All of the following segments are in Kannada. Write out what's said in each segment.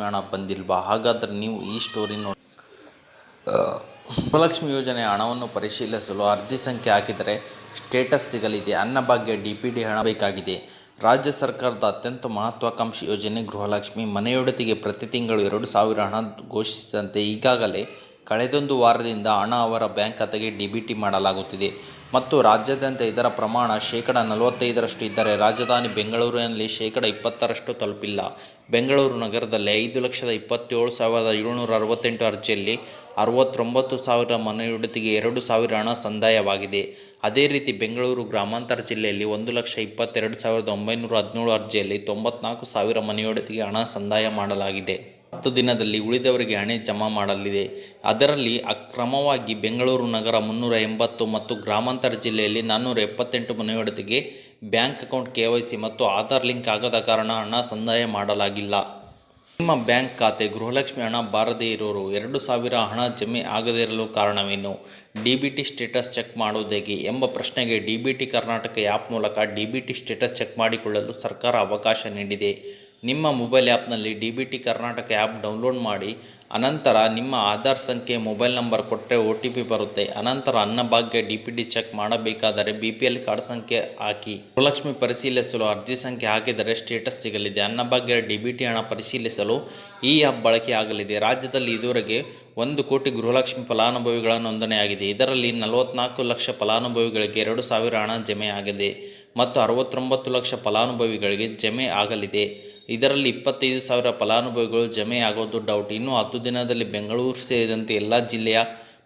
ಗೃಹಲಕ್ಷ್ಮಿ ಹಣ ಬಂದಿಲ್ವಾ? ಹಾಗಾದರೆ ನೀವು ಈ ಸ್ಟೋರಿ ನೋಡಿ. ಗೃಹಲಕ್ಷ್ಮಿ ಯೋಜನೆ ಹಣವನ್ನು ಪರಿಶೀಲಿಸಲು ಅರ್ಜಿ ಸಂಖ್ಯೆ ಹಾಕಿದರೆ ಸ್ಟೇಟಸ್ ಸಿಗಲಿದೆ. ಅನ್ನಭಾಗ್ಯ ಡಿ ಪಿ ಡಿ ಹಣ ಬೇಕಾಗಿದೆ. ರಾಜ್ಯ ಸರ್ಕಾರದ ಅತ್ಯಂತ ಮಹತ್ವಾಕಾಂಕ್ಷಿ ಯೋಜನೆ ಗೃಹಲಕ್ಷ್ಮಿ. ಮನೆಯೊಡತಿಗೆ ಪ್ರತಿ ತಿಂಗಳು ಎರಡು ಸಾವಿರ ಹಣ ಘೋಷಿಸಿದಂತೆ ಈಗಾಗಲೇ ಕಳೆದೊಂದು ವಾರದಿಂದ ಹಣ ಅವರ ಬ್ಯಾಂಕ್ ಖಾತೆಗೆ ಡಿಬಿಟಿ ಮಾಡಲಾಗುತ್ತಿದೆ. ಮತ್ತು ರಾಜ್ಯಾದ್ಯಂತ ಇದರ ಪ್ರಮಾಣ ಶೇಕಡ ನಲವತ್ತೈದರಷ್ಟು ಇದ್ದರೆ ರಾಜಧಾನಿ ಬೆಂಗಳೂರಿನಲ್ಲಿ ಶೇಕಡ ಇಪ್ಪತ್ತರಷ್ಟು ತಲುಪಿಲ್ಲ. ಬೆಂಗಳೂರು ನಗರದಲ್ಲಿ ಐದು ಲಕ್ಷದ ಇಪ್ಪತ್ತೇಳು ಸಾವಿರದ ಏಳುನೂರ ಅರವತ್ತೆಂಟು ಅರ್ಜಿಯಲ್ಲಿ ಅರವತ್ತೊಂಬತ್ತು ಸಾವಿರ ಮನೆಯೊಡತಿಗೆ ಎರಡು ಸಾವಿರ ಹಣ ಸಂದಾಯವಾಗಿದೆ. ಅದೇ ರೀತಿ ಬೆಂಗಳೂರು ಗ್ರಾಮಾಂತರ ಜಿಲ್ಲೆಯಲ್ಲಿ ಒಂದು ಲಕ್ಷ ಇಪ್ಪತ್ತೆರಡು ಸಾವಿರದ ಒಂಬೈನೂರ ಹದಿನೇಳು ಅರ್ಜಿಯಲ್ಲಿ ತೊಂಬತ್ನಾಲ್ಕು ಸಾವಿರ ಮನೆಯೊಡತಿಗೆ ಹಣ ಸಂದಾಯ ಮಾಡಲಾಗಿದೆ. ಹತ್ತು ದಿನದಲ್ಲಿ ಉಳಿದವರಿಗೆ ಹಣ ಜಮಾ ಮಾಡಲಿದೆ. ಅದರಲ್ಲಿ ಅಕ್ರಮವಾಗಿ ಬೆಂಗಳೂರು ನಗರ ಮುನ್ನೂರ ಎಂಬತ್ತು ಮತ್ತು ಗ್ರಾಮಾಂತರ ಜಿಲ್ಲೆಯಲ್ಲಿ ನಾನ್ನೂರ ಎಪ್ಪತ್ತೆಂಟು ಮನೆಯೊಡತಿಗೆ bank account K Y C ಮತ್ತು ಆಧಾರ್ ಲಿಂಕ್ ಆಗದ ಕಾರಣ ಹಣ ಸಂದಾಯ ಮಾಡಲಾಗಿಲ್ಲ. ನಿಮ್ಮ ಬ್ಯಾಂಕ್ ಖಾತೆ ಗೃಹಲಕ್ಷ್ಮಿ ಹಣ ಬಾರದೇ ಇರೋರು ಎರಡು ಸಾವಿರ ಹಣ ಜಮೆ ಆಗದೇ ಇರಲು ಕಾರಣವೇನು? D B T status check ಮಾಡುವುದೇಗೆ ಎಂಬ ಪ್ರಶ್ನೆಗೆ D B T Karnataka app ಮೂಲಕ D B T status check ಮಾಡಿಕೊಳ್ಳಲು ಸರ್ಕಾರ ಅವಕಾಶ ನೀಡಿದೆ. ನಿಮ್ಮ ಮೊಬೈಲ್ ಆ್ಯಪ್ನಲ್ಲಿ D B T Karnataka app download ಮಾಡಿ, ಅನಂತರ ನಿಮ್ಮ ಆಧಾರ್ ಸಂಖ್ಯೆ ಮೊಬೈಲ್ ನಂಬರ್ ಕೊಟ್ಟರೆ ಒ ಟಿ ಪಿ ಬರುತ್ತೆ. ಅನಂತರ Annabhagya D P D check ಮಾಡಬೇಕಾದರೆ ಬಿ ಪಿ ಎಲ್ ಕಾರ್ಡ್ ಸಂಖ್ಯೆ ಹಾಕಿ. ಗೃಹಲಕ್ಷ್ಮಿ ಪರಿಶೀಲಿಸಲು ಅರ್ಜಿ ಸಂಖ್ಯೆ ಹಾಕಿದರೆ ಸ್ಟೇಟಸ್ ಸಿಗಲಿದೆ. ಅನ್ನಭಾಗ್ಯ ಡಿ ಬಿ ಟಿ ಹಣ ಪರಿಶೀಲಿಸಲು ಈ ಆ್ಯಪ್ ಬಳಕೆಯಾಗಲಿದೆ ರಾಜ್ಯದಲ್ಲಿ ಇದುವರೆಗೆ ಒಂದು ಕೋಟಿ ಗೃಹಲಕ್ಷ್ಮಿ ಫಲಾನುಭವಿಗಳ ನೋಂದಣಿಯಾಗಿದೆ. ಇದರಲ್ಲಿ ನಲವತ್ನಾಲ್ಕು ಲಕ್ಷ ಫಲಾನುಭವಿಗಳಿಗೆ ಎರಡು ಸಾವಿರ ಹಣ ಜಮೆ ಆಗಿದೆ ಮತ್ತು ಅರವತ್ತೊಂಬತ್ತು ಲಕ್ಷ ಫಲಾನುಭವಿಗಳಿಗೆ ಜಮೆ ಆಗಲಿದೆ. ಇದರಲ್ಲಿ ಇಪ್ಪತ್ತೈದು ಸಾವಿರ ಫಲಾನುಭವಿಗಳು ಜಮೆ ಆಗೋದು ಡೌಟ್ ಇನ್ನು ಹತ್ತು ದಿನದಲ್ಲಿ ಬೆಂಗಳೂರು ಸೇರಿದಂತೆ ಎಲ್ಲ ಜಿಲ್ಲೆಯ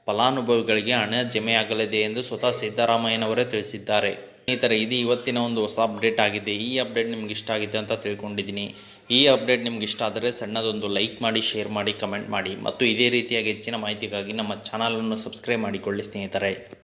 ಫಲಾನುಭವಿಗಳಿಗೆ ಹಣ ಜಮೆಯಾಗಲಿದೆ ಎಂದು ಸ್ವತಃ ಸಿದ್ದರಾಮಯ್ಯನವರೇ ತಿಳಿಸಿದ್ದಾರೆ. ಸ್ನೇಹಿತರೆ, ಇದು ಇವತ್ತಿನ ಒಂದು ಹೊಸ ಅಪ್ಡೇಟ್ ಆಗಿದೆ. ಈ ಅಪ್ಡೇಟ್ ನಿಮ್ಗೆ ಇಷ್ಟ ಆಗಿದೆ ಅಂತ ತಿಳ್ಕೊಂಡಿದ್ದೀನಿ. ಈ ಅಪ್ಡೇಟ್ ನಿಮ್ಗೆ ಇಷ್ಟ ಆದರೆ ಸಣ್ಣದೊಂದು ಲೈಕ್ ಮಾಡಿ, ಶೇರ್ ಮಾಡಿ, ಕಮೆಂಟ್ ಮಾಡಿ. ಮತ್ತು ಇದೇ ರೀತಿಯಾಗಿ ಹೆಚ್ಚಿನ ಮಾಹಿತಿಗಾಗಿ ನಮ್ಮ ಚಾನಲನ್ನು ಸಬ್ಸ್ಕ್ರೈಬ್ ಮಾಡಿಕೊಳ್ಳಿ ಸ್ನೇಹಿತರೆ.